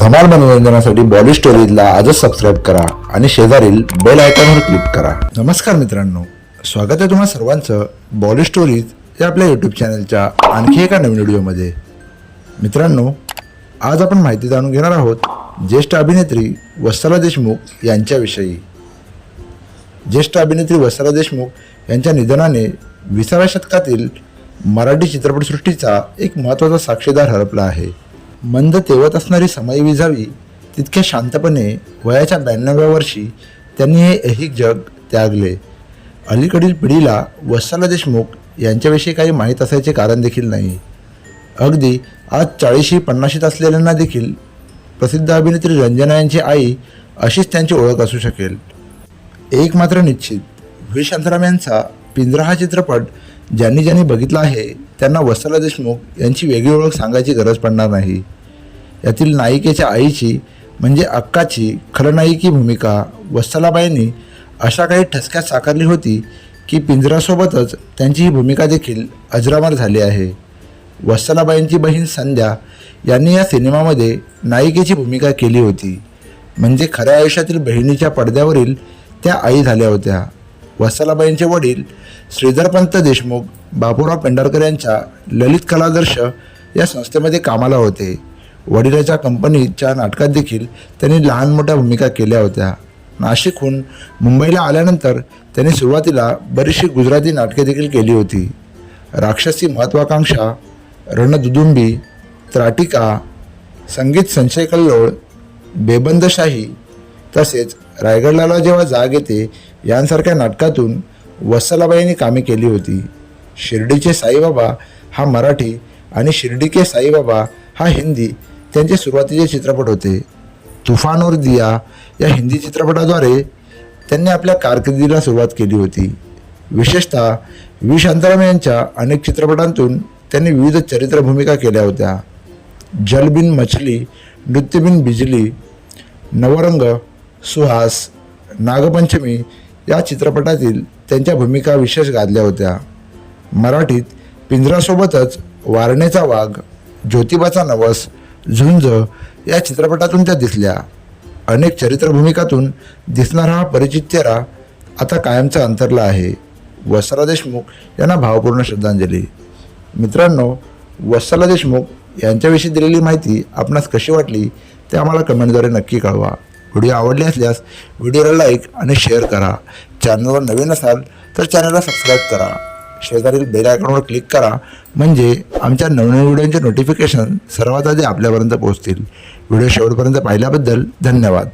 धमाल मनोरंजनासाठी बॉडी स्टोरीजला आजच सबस्क्राईब करा आणि शेजारील बेल आयकॉनवर क्लिक करा. नमस्कार मित्रांनो. स्वागत आहे तुम्हाला सर्वांचं बॉडी स्टोरीज या आपल्या यूट्यूब चॅनलच्या आणखी एका नवीन व्हिडिओमध्ये मित्रांनो आज आपण माहिती जाणून घेणार आहोत ज्येष्ठ अभिनेत्री वत्सला देशमुख यांच्याविषयी. ज्येष्ठ अभिनेत्री वत्सला देशमुख यांच्या निधनाने विसाव्या शतकातील मराठी चित्रपटसृष्टीचा एक महत्त्वाचा साक्षीदार हरपला आहे. मंद तेवत असणारी समय विजावी तितक्या शांतपणे वयाच्या ब्याण्णव्या वर्षी त्यांनी हे ऐहिक जग त्यागले. अलीकडील पिढीला वत्सला देशमुख यांच्याविषयी काही माहीत असायचे कारण देखील नाही. अगदी आज चाळीशी पन्नाशीत असलेल्यांना देखील प्रसिद्ध अभिनेत्री रंजना यांची आई अशीच त्यांची ओळख असू शकेल. एक मात्र निश्चित व्ही. शांताराम यांचा पिंजरा हा चित्रपट ज्यांनी ज्यांनी बघितलं आहे त्यांना वत्सला देशमुख यांची वेगळी ओळख सांगायची गरज पडणार नाही. यातील नायिकेच्या आईची म्हणजे अक्काची खलनायिकी भूमिका वत्सलाबाईंनी अशा काही ठसक्यात साकारली होती की पिंजरासोबतच त्यांची ही भूमिका देखील अजरामर झाली आहे. वत्सलाबाईंची बहीण संध्या यांनी या सिनेमामध्ये नायिकेची भूमिका केली होती. म्हणजे खऱ्या आयुष्यातील बहिणीच्या पडद्यावरील त्या आई झाल्या होत्या. वत्सलाबाईंचे वडील श्रीधरपंत देशमुख बापूराव पेंढारकर यांच्या ललित कलादर्श या संस्थेमध्ये कामाला होते. वडिलाच्या कंपनीच्या नाटकात देखील त्यांनी लहान मोठ्या भूमिका केल्या होत्या. नाशिकहून मुंबईला आल्यानंतर त्यांनी सुरुवातीला बरीचशी गुजराती नाटके देखील केली होती. राक्षसी महत्त्वाकांक्षा रणदुदुंबी त्राटिका संगीत संशय कल्लोळ बेबंदशाही तसेच रायगडला जेव्हा जाग येते यांसारख्या नाटकातून वत्सलाबाईंनी कामे केली होती. शिर्डीचे साईबाबा हा मराठी आणि शिर्डी के साईबाबा हा हिंदी त्यांचे सुरुवातीचे चित्रपट होते. तुफान और दिया या हिंदी चित्रपटाद्वारे त्यांनी आपल्या कारकिर्दीला सुरुवात केली होती. विशेषतः वी शांताराम यांच्या अनेक चित्रपटांतून त्यांनी विविध चरित्र भूमिका केल्या होत्या. जल बिन मछली नृत्य बिन बिजली नवरंग सुहास नागपंचमी या चित्रपटातील त्यांच्या भूमिका विशेष गाजल्या होत्या. मराठीत पिंजरासोबतच वारणेचा वाघ ज्योतिबाचा नवस झुंज या चित्रपटातून त्या दिसल्या. अनेक चरित्रभूमिकातून दिसणारा हा परिचित चेहरा आता कायमचा अंतरला आहे. वसरा देशमुख यांना भावपूर्ण श्रद्धांजली. मित्रांनो वत्सला देशमुख यांच्याविषयी दिलेली माहिती आपणास कशी वाटली ते आम्हाला कमेंटद्वारे नक्की कळवा. व्हिडिओ आवडले असल्यास व्हिडिओला लाईक आणि शेअर करा. चॅनलवर नवीन असाल तर चॅनलला सबस्क्राईब करा. शेजारील बेल आयकॉनवर क्लिक करा. म्हणजे आमच्या नवनवीन व्हिडिओचे नोटिफिकेशन सर्वात आधी आपल्यापर्यंत पोहोचतील. व्हिडिओ शेवटपर्यंत पाहिल्याबद्दल धन्यवाद.